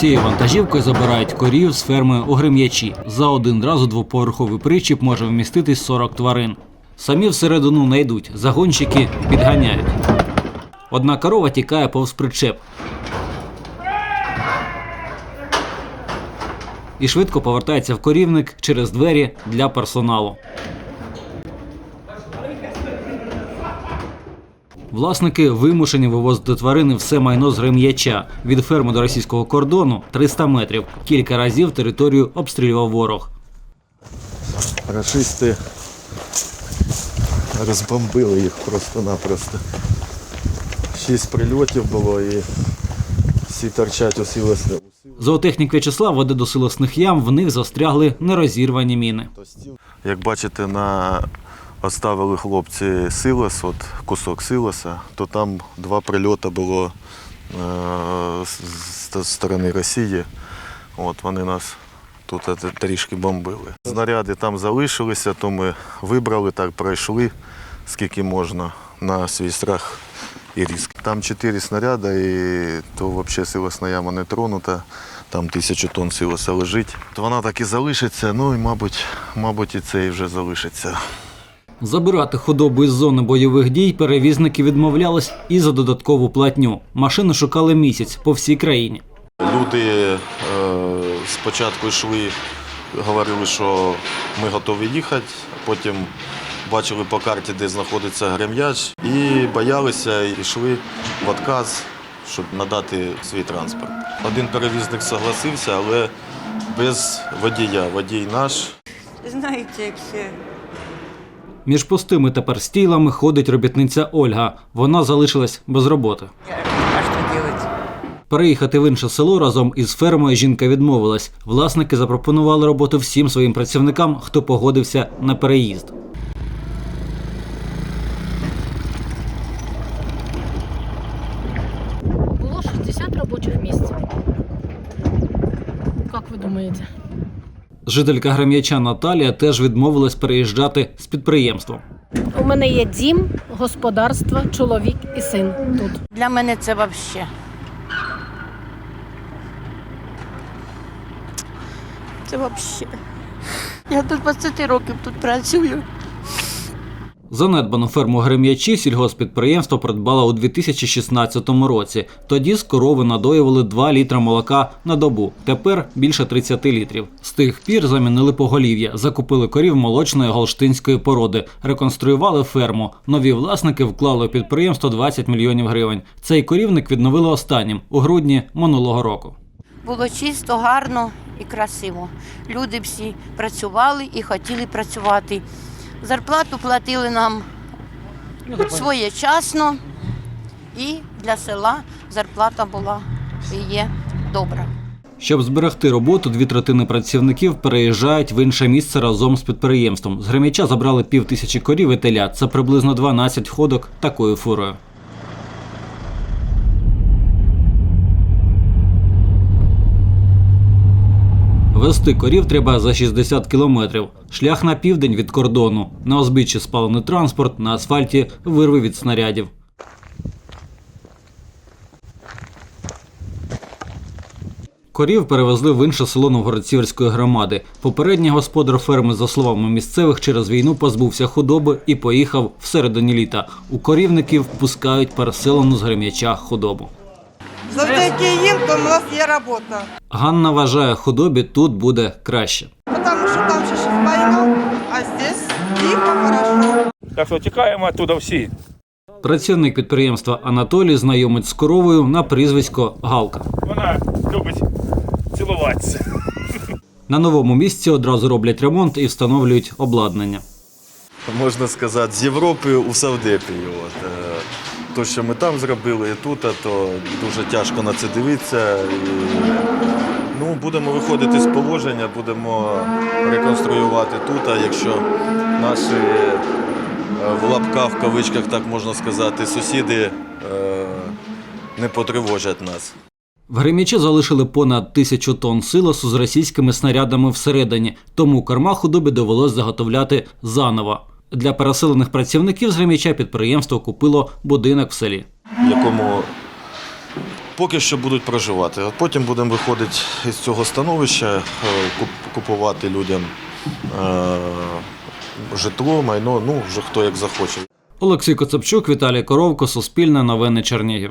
Цією вантажівкою забирають корів з ферми у Грем'ячі. За один раз у двоповерховий причіп може вміститись 40 тварин. Самі всередину не йдуть, загонщики підганяють. Одна корова тікає повз причеп. І швидко повертається в корівник через двері для персоналу. Власники вимушені вивозити тварини все майно з Грем'яча. Від ферми до російського кордону 300 метрів. Кілька разів територію обстрілював ворог. Рашисти розбомбили їх просто-напросто. Шість прильотів було і всі торчать у силосне. Зоотехнік В'ячеслав веде до силосних ям, в них застрягли нерозірвані міни. Як бачите, на оставили хлопці силос, от кусок силоса, то там два прильоти було е, з сторони Росії. От вони нас тут е, трішки бомбили. Снаряди там залишилися, то ми вибрали, так пройшли, скільки можна на свій страх і ризик. Там чотири снаряди, і то взагалі силосна яма не тронута. Там тисячу тонн силоса лежить. То вона так і залишиться, ну і, мабуть, мабуть, і це і вже залишиться. Забирати худобу із зони бойових дій перевізники відмовлялись і за додаткову платню. Машини шукали місяць по всій країні. Люди е, спочатку йшли, говорили, що ми готові їхати, потім бачили по карті, де знаходиться Грем'яч, і боялися, і йшли в отказ, щоб надати свій транспорт. Один перевізник согласився, але без водія. Водій наш. Знаете, як все. Між пустими тепер стілами ходить робітниця Ольга. Вона залишилась без роботи. Переїхати в інше село разом із фермою жінка відмовилась. Власники запропонували роботу всім своїм працівникам, хто погодився на переїзд. Було 60 робочих місць. Як ви думаєте? Жителька Грем'яча Наталія теж відмовилась переїжджати з підприємством. У мене є дім, господарство, чоловік і син тут. Для мене це взагалі. Це взагалі. Я тут 20 років тут працюю. Занедбану ферму Грем'ячі сільгоспідприємство придбало у 2016 році. Тоді з корови надоювали 2 літра молока на добу. Тепер більше 30 літрів. З тих пір замінили поголів'я, закупили корів молочної голштинської породи, реконструювали ферму. Нові власники вклали у підприємство 20 мільйонів гривень. Цей корівник відновили останнім у грудні минулого року. Було чисто, гарно і красиво. Люди всі працювали і хотіли працювати. Зарплату платили нам своєчасно, і для села зарплата була і є добра. Щоб зберегти роботу, дві третини працівників переїжджають в інше місце разом з підприємством. З Гремяча забрали пів тисячі корів і телят. Це приблизно 12 ходок такою фурою. Вести корів треба за 60 кілометрів. Шлях на південь від кордону. На узбіччі спалений транспорт, на асфальті вирви від снарядів. Корів перевезли в інше село Новгород-Сіверської громади. Попередній господар ферми, за словами місцевих, через війну позбувся худоби і поїхав всередині літа. У корівників пускають переселену з грем'яча худобу. Завдяки їм то у нас є робота. Ганна вважає, худобі тут буде краще. Тому що там ще щось війна, а здесь тихо, хорошо. Так що тікаємо оттуда всі. Працівник підприємства Анатолій знайомить з коровою на прізвисько Галка. Вона любить цілуватися. На новому місці одразу роблять ремонт і встановлюють обладнання. можна сказати, з Європи у Савдепі. От. То, що ми там зробили і тут, то дуже тяжко на це дивитися. І, ну, будемо виходити з положення, будемо реконструювати тут, а якщо наші е, в лапках, в кавичках, так можна сказати, сусіди е, не потривожать нас. В Гремячі залишили понад тисячу тонн силосу з російськими снарядами всередині, тому корма худобі довелось заготовляти заново. Для переселених працівників з Гремяча підприємство купило будинок в селі. в якому Поки що будуть проживати. А потім будемо виходити із цього становища, е, купувати людям е, житло, майно, ну вже хто як захоче. Олексій Коцепчук, Віталій Коровко, Суспільне новини Чернігів.